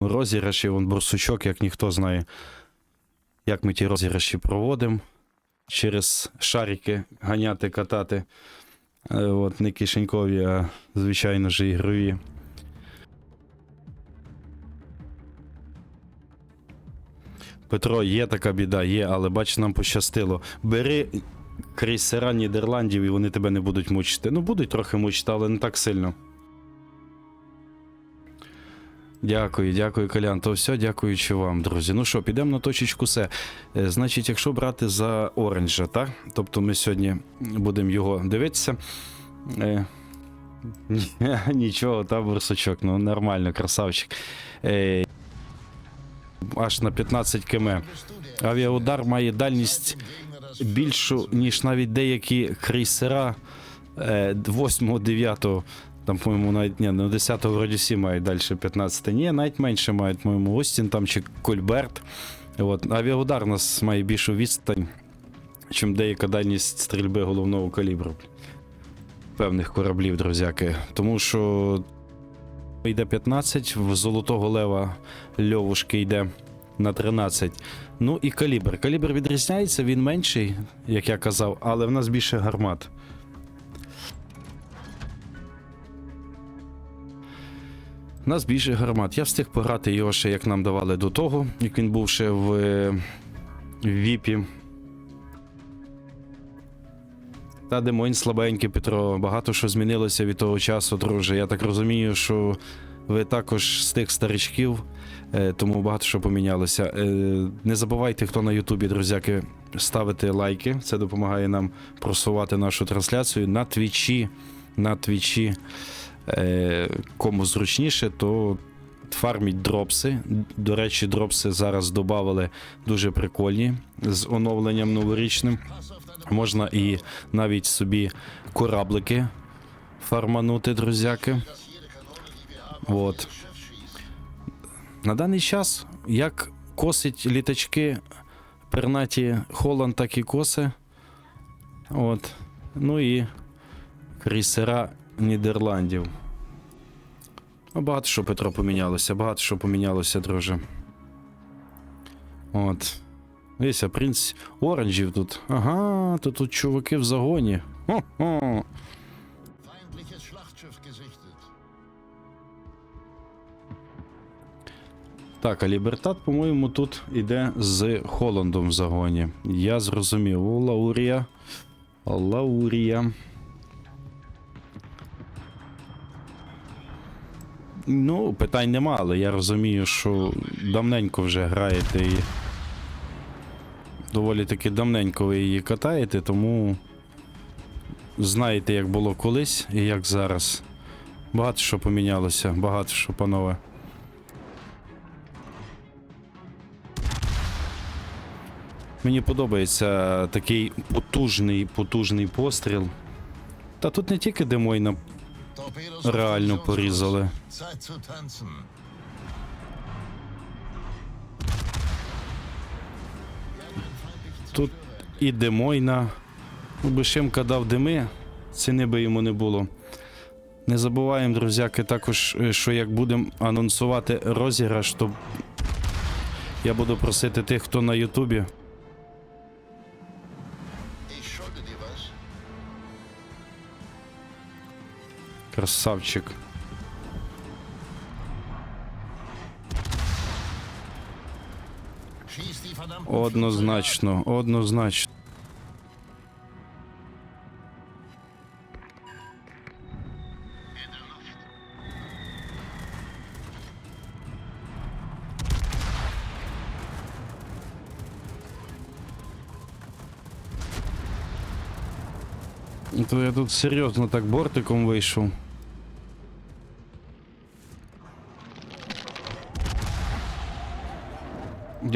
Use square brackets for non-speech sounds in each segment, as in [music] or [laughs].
розіграші, вон борсучок, як ніхто знає, як ми ті розіграші проводимо. Через шарики ганяти, катати. Е, От, не кишенькові, а звичайно ж ігрові. Петро, є така біда, є, але бач, нам пощастило. Бери крейсера Нідерландів і вони тебе не будуть мучити. Ну, будуть трохи мучити, але не так сильно. Дякую, дякую, Колян. То все, дякуючи вам, друзі. Ну що, підемо на точечку С. Е, Значить, якщо брати за оранжа, так? Тобто ми сьогодні будемо його дивитися. Е, [laughs] Нічого, та бурсачок, ну нормально, красавчик. Е, аж на 15 км. Авіаудар має дальність більшу, ніж навіть деякі крейсера 8-9. Там, по-моєму, навіть ні, ну 10 вроді всі мають далі 15. Ні, навіть менше мають, по-моєму, Остін там чи Кольберт. От. Авіаудар у нас має більшу відстань, чим деяка дальність стрільби головного калібру певних кораблів, друзяки. Тому що йде 15, в Золотого Лева Льовушки йде на 13. Ну і калібр. Калібр відрізняється, він менший, як я казав, але в нас більше гармат. Нас більше гармат. Я встиг пограти його ще, як нам давали до того, як він був ще в, в Віпі. Та Демонь слабенький, Петро. Багато що змінилося від того часу, друже. Я так розумію, що ви також з тих старичків, е, тому багато що помінялося. Е, Не забувайте, хто на Ютубі, друзяки, ставити лайки. Це допомагає нам просувати нашу трансляцію на твічі. На твічі. Кому зручніше, то фарміть дропси. До речі, дропси зараз додали дуже прикольні з оновленням новорічним. Можна і навіть собі кораблики фарманути, друзяки. От. На даний час, як косить літачки пернаті Холланд, так і коси. От. Ну і крейсера Нідерландів. Ну, Багато що Петро помінялося, багато що помінялося, друже. От. Дивися, принц оранжів тут. Ага, то тут чуваки в загоні. Хо-хо. Так, а Лібертат, по-моєму, тут іде з Холландом в загоні. Я зрозумів. О, Лаурія. Лаурія. Ну, питань нема, але я розумію, що давненько вже граєте і. Доволі таки давненько ви її катаєте, тому знаєте, як було колись і як зараз. Багато що помінялося, багато що, панове. Мені подобається такий потужний, потужний постріл. Та тут не тільки Демойна реально порізали. Тут і Демойна. Ну, би Шимка дав дими, ціни би йому не було. Не забуваємо, друзяки, також, е, що як будемо анонсувати розіграш, то я буду просити тих, хто на Ютубі. Красавчик. Однозначно, однозначно. То я тут серйозно так бортиком вийшов.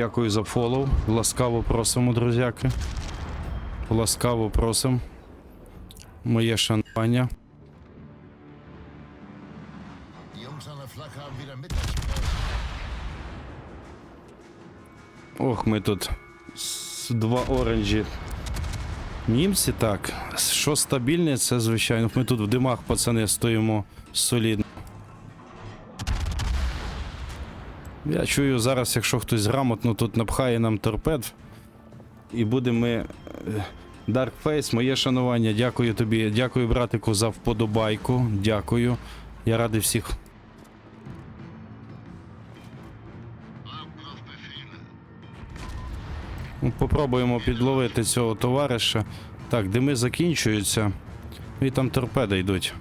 Дякую за фоллоу. Ласкаво просимо, друзяки. Ласкаво просимо. Моє шанування. Ох, ми тут два оранжі. Німці так. Що стабільне, це звичайно. Ми тут в димах, пацани, стоїмо солідно. Я чую зараз, якщо хтось грамотно тут напхає нам торпед, і будемо ми. е, Dark Face, моє шанування, дякую тобі. Дякую, братику, за вподобайку. Дякую. Я радий всіх. Ну, Попробуємо підловити цього товариша. Так, дими закінчуються. І там торпеди йдуть.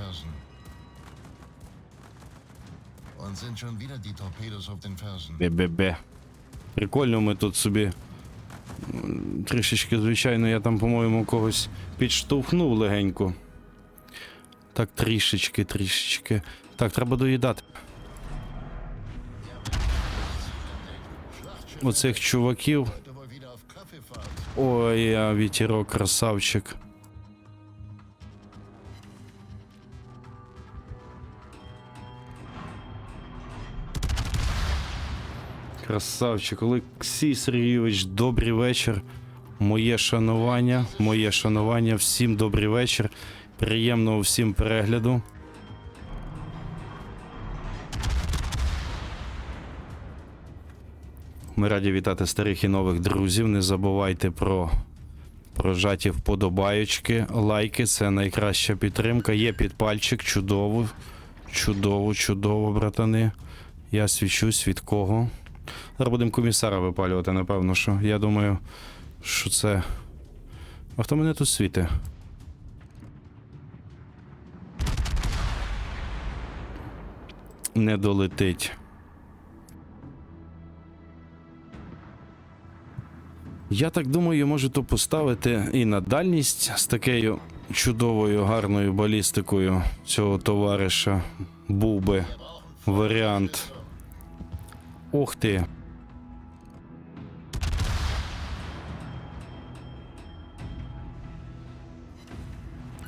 Fersen. Und sind schon wieder die Torpedos auf den Fersen. Бе-бе-бе. Прикольно ми тут собі. Трішечки, звичайно, я там, по-моєму, когось підштовхнув легенько. Так, трішечки, трішечки. Так, треба доїдати. Оцих чуваків. Ой, я вітерок, красавчик. Красавчик. Олексій Сергійович, добрий вечір. Моє шанування, моє шанування. Всім добрий вечір. Приємного всім перегляду. Ми раді вітати старих і нових друзів. Не забувайте про прожаті вподобаєчки, лайки це найкраща підтримка. Є підпальчик, чудово, чудово, чудово, братани. Я свічусь від кого. Зараз будемо комісара випалювати, напевно, що. Я думаю, що це. А хто мене тут світи? Не долетить. Я так думаю, можу то поставити і на дальність з такою чудовою, гарною балістикою цього товариша. Був би варіант. Ух ти.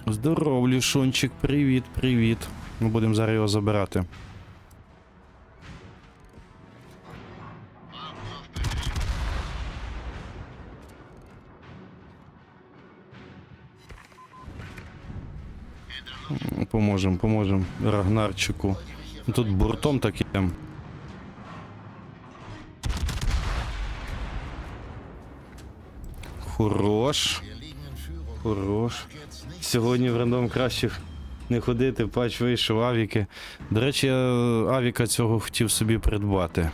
Здоров, Лішончик, привіт, привіт. Ми будемо зараз його забирати. Поможем, поможем Рагнарчику. Тут буртом таким. Хорош. Хорош. Сьогодні в рандом краще не ходити, пач вийшов авіки. До речі, я авіка цього хотів собі придбати.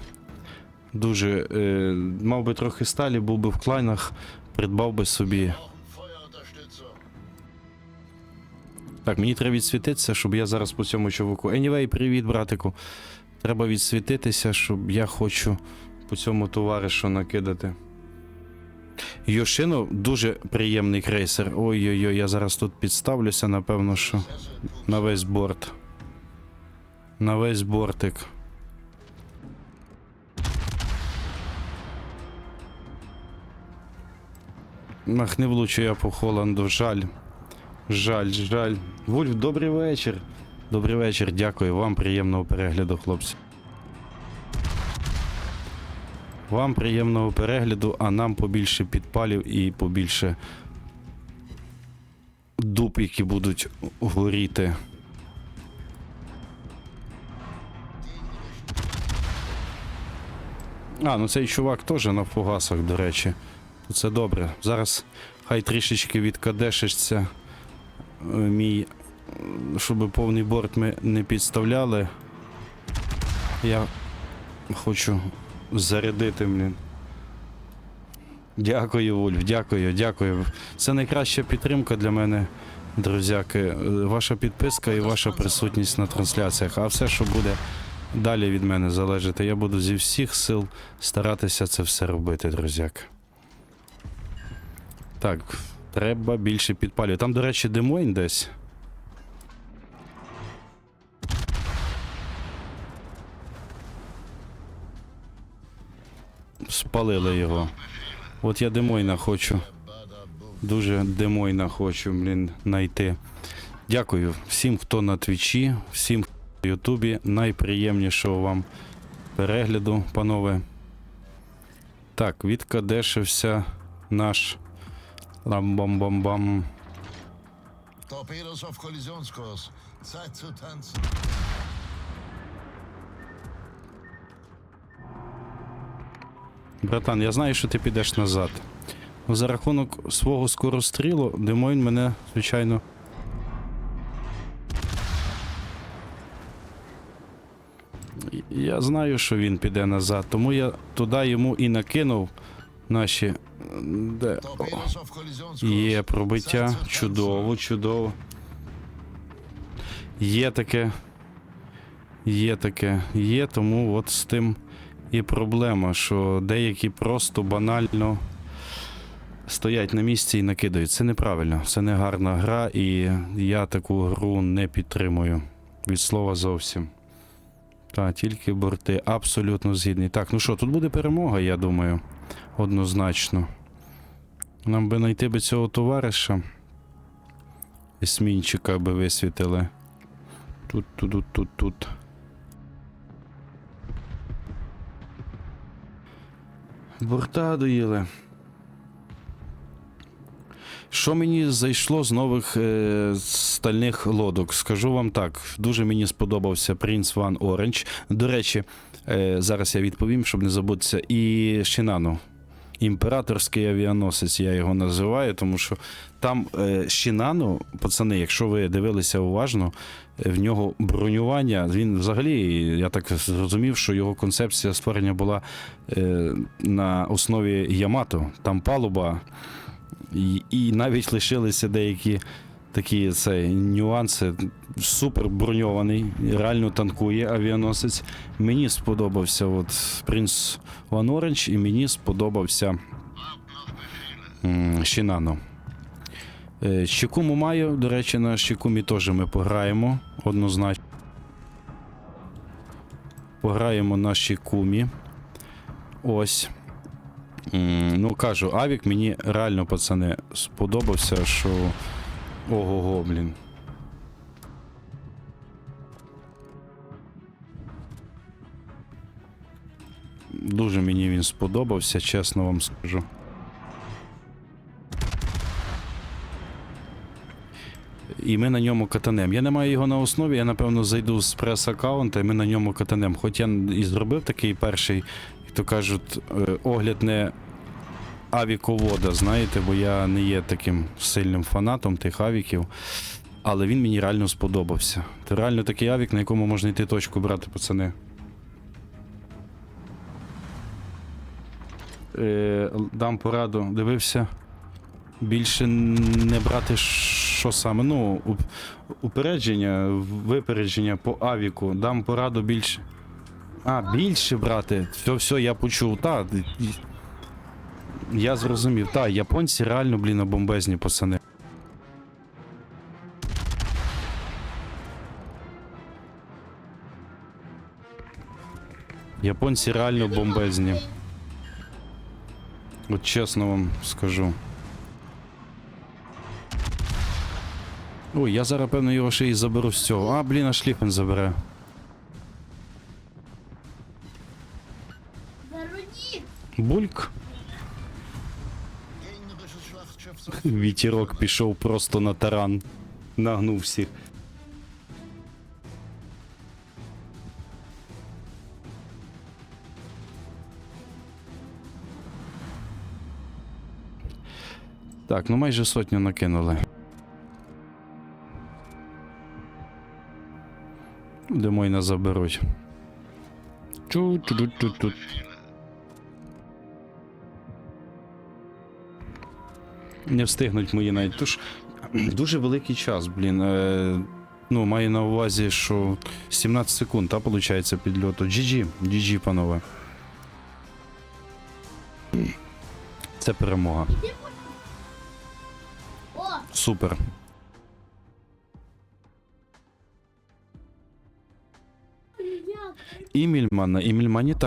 Дуже. Е, мав би трохи сталі, був би в клайнах, придбав би собі. Так, мені треба відсвітитися, щоб я зараз по цьому чуваку. Anyway, привіт, братику. Треба відсвітитися, щоб я хочу по цьому товаришу накидати. Йошино дуже приємний крейсер. Ой-ой-ой, я зараз тут підставлюся, напевно, що на весь борт. На весь бортик. Ах, не влучу я по Холланду, жаль. Жаль, жаль. Вульф, добрий вечір. Добрий вечір, дякую вам. Приємного перегляду, хлопці. Вам приємного перегляду, а нам побільше підпалів і побільше дуб, які будуть горіти. А, ну цей чувак теж на фугасах, до речі. Це добре. Зараз хай трішечки відкадешиться е, мій, щоб повний борт ми не підставляли. Я хочу зарядити, блін. Дякую, Вульф, дякую, дякую. Це найкраща підтримка для мене, друзяки. Ваша підписка і ваша присутність на трансляціях. А все, що буде далі від мене залежати, я буду зі всіх сил старатися це все робити, друзяк. Так, треба більше підпалювати. Там, до речі, Демойн десь. Спалили його. От я Демойна хочу. Дуже Демойна хочу, блін, знайти. Дякую всім, хто на Твічі, всім, хто на Ютубі. Найприємнішого вам перегляду, панове. Так, відкадешився наш лам-бам-бам-бам. Torpedos auf Kollisionskurs. Zeit zu tanzen. Братан, я знаю, що ти підеш назад. За рахунок свого скорострілу, Демойн мене, звичайно. Я знаю, що він піде назад, тому я туди йому і накинув наші. Де? Є пробиття. Чудово, чудово. Є таке. Є таке. Є, тому от з тим і проблема, що деякі просто банально стоять на місці і накидають. Це неправильно, це не гарна гра, і я таку гру не підтримую. Від слова зовсім. Так, тільки борти. Абсолютно згідний. Так, ну що, тут буде перемога, я думаю. Однозначно. Нам би знайти би цього товариша. Есмінчика би висвітили. Тут, тут, тут, тут, тут. Борта доїли. Що мені зайшло з нових е, стальних лодок? Скажу вам так, дуже мені сподобався Prince One Orange. До речі, е, зараз я відповім, щоб не забутися. І Шинану. Імператорський авіаносець, я його називаю, тому що там е, Шинану, пацани, якщо ви дивилися уважно, е, в нього бронювання. Він взагалі, я так зрозумів, що його концепція створення була е, на основі Ямато. Там палуба, і навіть лишилися деякі такі це, нюанси. Супер броньований, реально танкує авіаносець. Мені сподобався от Принц Ван Оранж, і мені сподобався м, Шинано. Е, Щекуму маю, до речі, на Щекумі теж ми пограємо однозначно. Пограємо на Щекумі. Ось. Ну, кажу, Авік мені реально, пацани, сподобався, що. Ого-го, блін. Дуже мені він сподобався, чесно вам скажу. І ми на ньому катанем. Я не маю його на основі, я напевно зайду з прес-аккаунта, і ми на ньому катанем. Хоч я і зробив такий перший, як то кажуть, е, огляд не авіковода, знаєте, бо я не є таким сильним фанатом тих авіків. Але він мені реально сподобався. Це реально такий авік, на якому можна йти точку брати, пацани. Е, дам пораду, дивився. Більше не брати що саме. Ну, упередження, випередження по авіку. Дам пораду більше. А, більше брати. Все, все, я почув. Та, я зрозумів. Та, японці реально, блін, бомбезні пацани. Японці реально бомбезні. От чесно вам скажу. Ой, я зараз, певно, його ще і заберу з цього. А, блін, аж Шліфен забере. Бульк. Вітірок пішов просто на таран. Нагнув всіх. Так, ну майже сотню накинули. Демойна заберуть. Чу-чу-чу-чу-чу. Не встигнуть мої навіть. Тож дуже великий час, блін. Е, ну, маю на увазі, що 17 секунд, та, виходить, підльоту. GG, GG, панове. Це перемога. Супер. І Мільмана, і Мільмані